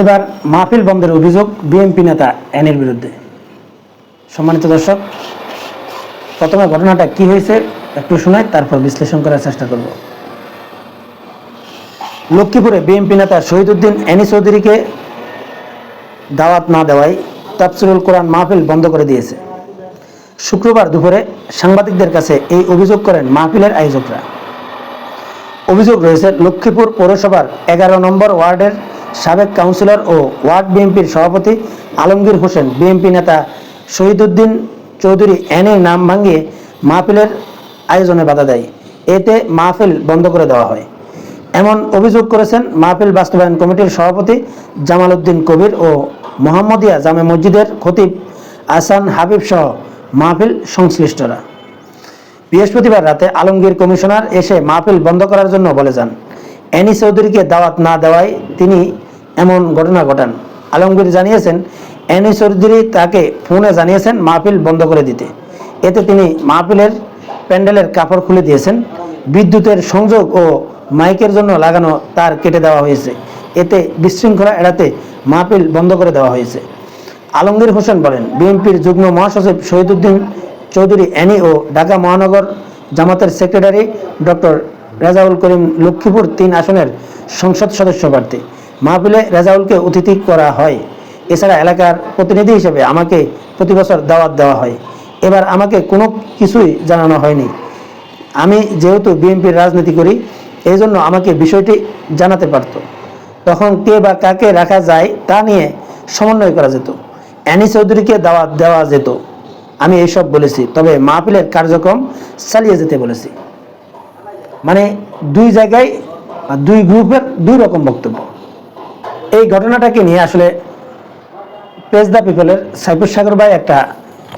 এবার মাহফিল বন্ধের অভিযোগ বিএনপি নেতা এনের বিরুদ্ধে। সম্মানিত দর্শক, প্রথমে ঘটনাটা কি হয়েছে একটু শোনাই, তারপর বিশ্লেষণ করার চেষ্টা করব। লক্ষ্মীপুরে বিএনপি নেতা শহীদুদ্দিন এনি চৌধুরীকে দাওয়াত না দেওয়ায় তাফসিরুল কোরআন মাহফিল বন্ধ করে দিয়েছে। শুক্রবার দুপুরে সাংবাদিকদের কাছে এই অভিযোগ করেন মাহফিলের আয়োজকরা। অভিযোগ রয়েছে, লক্ষ্মীপুর পৌরসভার এগারো নম্বর ওয়ার্ডের সাবেক কাউন্সিলর ও ওয়ার্ড বিএনপির সভাপতি আলমগীর হোসেন। বিএনপি নেতা শহীদুদ্দিন চৌধুরী এনের নাম ভাঙিয়ে মাহফিলের আয়োজনে বাধা দেয়। এতে মাহফিল বন্ধ করে দেওয়া হয়। এমন অভিযোগ করেছেন মাহফিল বাস্তবায়ন কমিটির সভাপতি জামাল উদ্দিন কবির ও মোহাম্মদিয়া জামে মসজিদের খতিব আসান হাবিব সহ মাহফিল সংশ্লিষ্টরা। বৃহস্পতিবার রাতে আলমগীর কমিশনার এসে মাহফিল বন্ধ করার জন্য বলে যান। এনি চৌধুরীকে দাওয়াত না দেওয়ায় তিনি এমন ঘটনা ঘটান। আলমগীর জানিয়েছেন অ্যানি চৌধুরী তাকে ফোনে জানিয়েছেন মাহফিল বন্ধ করে দিতে। এতে তিনি মাহফিলের প্যান্ডেলের কাপড় খুলে দিয়েছেন। বিদ্যুতের সংযোগ ও মাইকের জন্য লাগানো তার কেটে দেওয়া হয়েছে। এতে বিশৃঙ্খলা এড়াতে মাহফিল বন্ধ করে দেওয়া হয়েছে। আলমগীর হোসেন বলেন, বিএনপির যুগ্ম মহাসচিব শহীদুদ্দিন চৌধুরী অ্যানি ও ঢাকা মহানগর জামাতের সেক্রেটারি ডক্টর রেজাউল করিম লক্ষ্মীপুর তিন আসনের সংসদ সদস্য প্রার্থী। মাহফিলে রেজাউলকে অতিথি করা হয়। এছাড়া এলাকার প্রতিনিধি হিসেবে আমাকে প্রতি বছর দাওয়াত দেওয়া হয়। এবার আমাকে কোনো কিছুই জানানো হয়নি। আমি যেহেতু বিএনপির রাজনীতি করি এই জন্য আমাকে বিষয়টি জানাতে পারত। তখন কে বা কাকে রাখা যায় তা নিয়ে সমন্বয় করা যেত। অ্যানি চৌধুরীকে দাওয়াত দেওয়া যেত। আমি এইসব বলেছি, তবে মাহফিলের কার্যক্রম চালিয়ে যেতে বলেছি। মানে দুই জায়গায় দুই গ্রুপের দুই রকম বক্তব্য। এই ঘটনাটাকে নিয়ে আসলে পেজ দ্য পিপলের সাইফুর সাগর ভাই একটা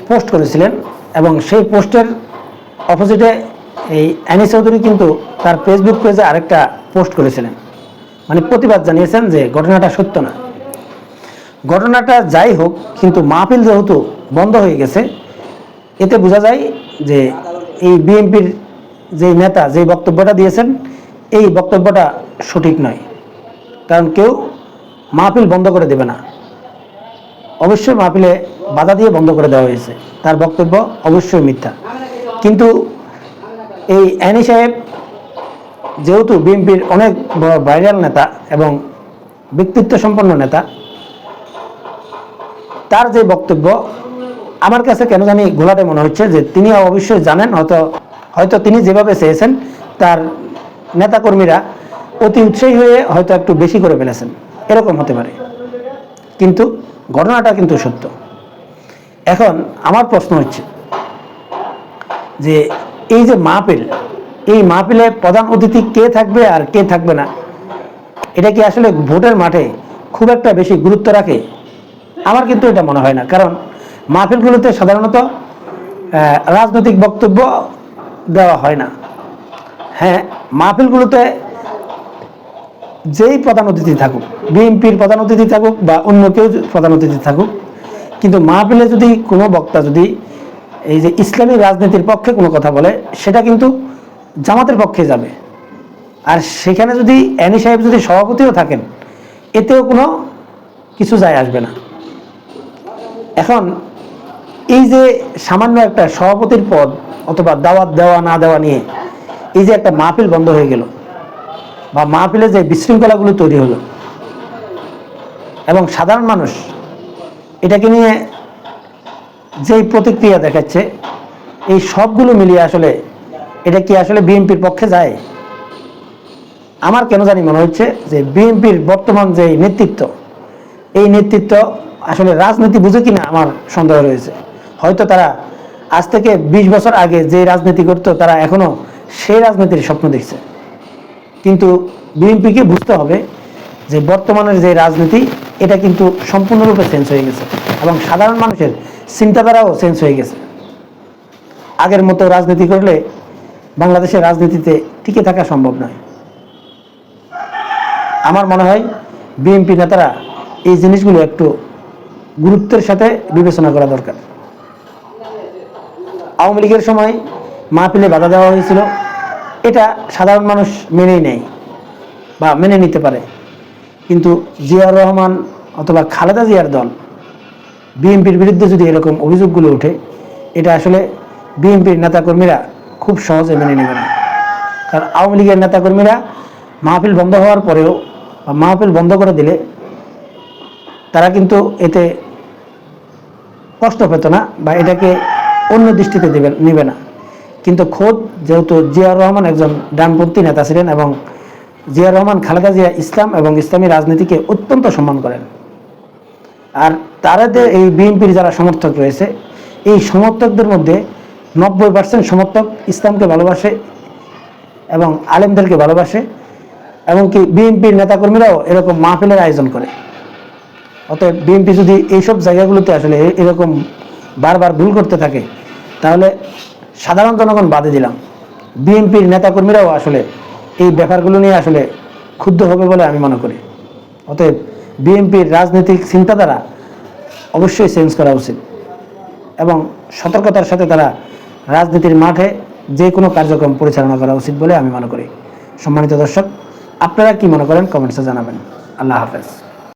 পোস্ট করেছিলেন এবং সেই পোস্টের অপোজিটে এই অ্যানি চৌধুরী কিন্তু তার ফেসবুক পেজে আরেকটা পোস্ট করেছিলেন। মানে প্রতিবাদ জানিয়েছেন যে ঘটনাটা সত্য না। ঘটনাটা যাই হোক, কিন্তু মাহফিল যেহেতু বন্ধ হয়ে গেছে, এতে বোঝা যায় যে এই বিএনপির যে নেতা যে বক্তব্যটা দিয়েছেন, এই বক্তব্যটা সঠিক নয়। কারণ কেউ মাহফিল বন্ধ করে দেবে না। অবশ্যই মাহফিলে বাধা দিয়ে বন্ধ করে দেওয়া হয়েছে। তার বক্তব্য অবশ্যই মিথ্যা। কিন্তু এই অ্যানি সাহেব যেহেতু বিএনপির অনেক বড় ভাইরাল নেতা এবং ব্যক্তিত্ব সম্পন্ন নেতা, তার যে বক্তব্য, আমার কাছে কেন জানি ঘোলাটে মনে হচ্ছে যে তিনি অবশ্যই জানেন, হয়তো হয়তো তিনি যেভাবে চেয়েছেন, তার নেতাকর্মীরা অতি উৎসাহী হয়ে হয়তো একটু বেশি করে ফেলেছেন। এরকম হতে পারে। কিন্তু ঘটনাটা কিন্তু সত্য। এখন আমার প্রশ্ন হচ্ছে যে এই যে মাহফিল, এই মাহফিলে প্রধান অতিথি কে থাকবে আর কে থাকবে না, এটা কি আসলে ভোটের মাঠে খুব একটা বেশি গুরুত্ব রাখে? আমার কিন্তু এটা মনে হয় না। কারণ মাহফিলগুলোতে সাধারণত রাজনৈতিক বক্তব্য দেওয়া হয় না। হ্যাঁ মাহফিলগুলোতে যেই প্রধান অতিথি থাকুক, বিএনপির প্রধান অতিথি থাকুক বা অন্য কেউ প্রধান অতিথি থাকুক, কিন্তু মাহফিলে যদি কোনো বক্তা যদি এই যে ইসলামী রাজনীতির পক্ষে কোনো কথা বলে, সেটা কিন্তু জামাতের পক্ষে যাবে। আর সেখানে যদি অ্যানি সাহেব যদি সভাপতিও থাকেন, এতেও কোনো কিছু যায় আসবে না। এখন এই যে সামান্য একটা সভাপতির পদ অথবা দাওয়াত দেওয়া, না দেওয়া নিয়ে এই যে একটা মাহফিল বন্ধ হয়ে গেল বা মাহফিলে যে বিশৃঙ্খলাগুলো তৈরি হলো এবং সাধারণ মানুষ এটাকে নিয়ে যেই প্রতিক্রিয়া দেখাচ্ছে, এই সবগুলো মিলিয়ে আসলে এটা কি আসলে বিএনপির পক্ষে যায়? আমার কেন জানি মনে হচ্ছে যে বিএনপির বর্তমান যে নেতৃত্ব, এই নেতৃত্ব আসলে রাজনীতি বুঝে কিনা আমার সন্দেহ রয়েছে। হয়তো তারা আজ থেকে বিশ বছর আগে যে রাজনীতি করতো, তারা এখনও সেই রাজনীতির স্বপ্ন দেখছে। কিন্তু বিএনপিকে বুঝতে হবে যে বর্তমানের যে রাজনীতি, এটা কিন্তু সম্পূর্ণরূপে চেঞ্জ হয়ে গেছে এবং সাধারণ মানুষের চিন্তাধারাও চেঞ্জ হয়ে গেছে। আগের মতো রাজনীতি করলে বাংলাদেশের রাজনীতিতে টিকে থাকা সম্ভব নয়। আমার মনে হয় বিএনপি নেতারা এই জিনিসগুলো একটু গুরুত্বের সাথে বিবেচনা করা দরকার। আওয়ামী লীগের সময় মাহফিলে বাধা দেওয়া হয়েছিল। এটা সাধারণ মানুষ মেনেই নেয় বা মেনে নিতে পারে। কিন্তু জিয়াউর রহমান অথবা খালেদা জিয়ার দল বিএনপির বিরুদ্ধে যদি এরকম অভিযোগগুলো ওঠে, এটা আসলে বিএনপির নেতাকর্মীরা খুব সহজে মেনে নেবে না। কারণ আওয়ামী লীগের নেতাকর্মীরা মাহফিল বন্ধ হওয়ার পরেও বা মাহফিল বন্ধ করে দিলে তারা কিন্তু এতে কষ্ট পেত না বা এটাকে অন্য দৃষ্টিতে দেবে নেবে না। কিন্তু খোদ যেহেতু জিয়াউর রহমান একজন ডানপন্থী নেতা ছিলেন এবং জিয়া রহমান খালেদা জিয়া ইসলাম এবং ইসলামী রাজনীতিকে অত্যন্ত সম্মান করেন। আর তারাদের এই বিএনপির যারা সমর্থক রয়েছে, এই সমর্থকদের মধ্যে নব্বই পার্সেন্ট সমর্থক ইসলামকে ভালোবাসে এবং আলেমদেরকে ভালোবাসে, এমনকি বিএনপির নেতাকর্মীরাও এরকম মাহফিলের আয়োজন করে। অতএব বিএনপি যদি এইসব জায়গাগুলোতে আসলে এরকম বারবার ভুল করতে থাকে তাহলে সাধারণ জনগণ বাদে দিলাম। বিএনপির নেতাকর্মীরাও আসলে এই ব্যাপারগুলো নিয়ে আসলে ক্ষুব্ধ হবে বলে আমি মনে করি। অতএব বিএনপির রাজনৈতিক চিন্তাধারা অবশ্যই চেঞ্জ করা উচিত এবং সতর্কতার সাথে তারা রাজনীতির মাঠে যে কোনো কার্যক্রম পরিচালনা করা উচিত বলে আমি মনে করি। সম্মানিত দর্শক, আপনারা কি মনে করেন? কমেন্টসে জানাবেন। আল্লাহ হাফেজ।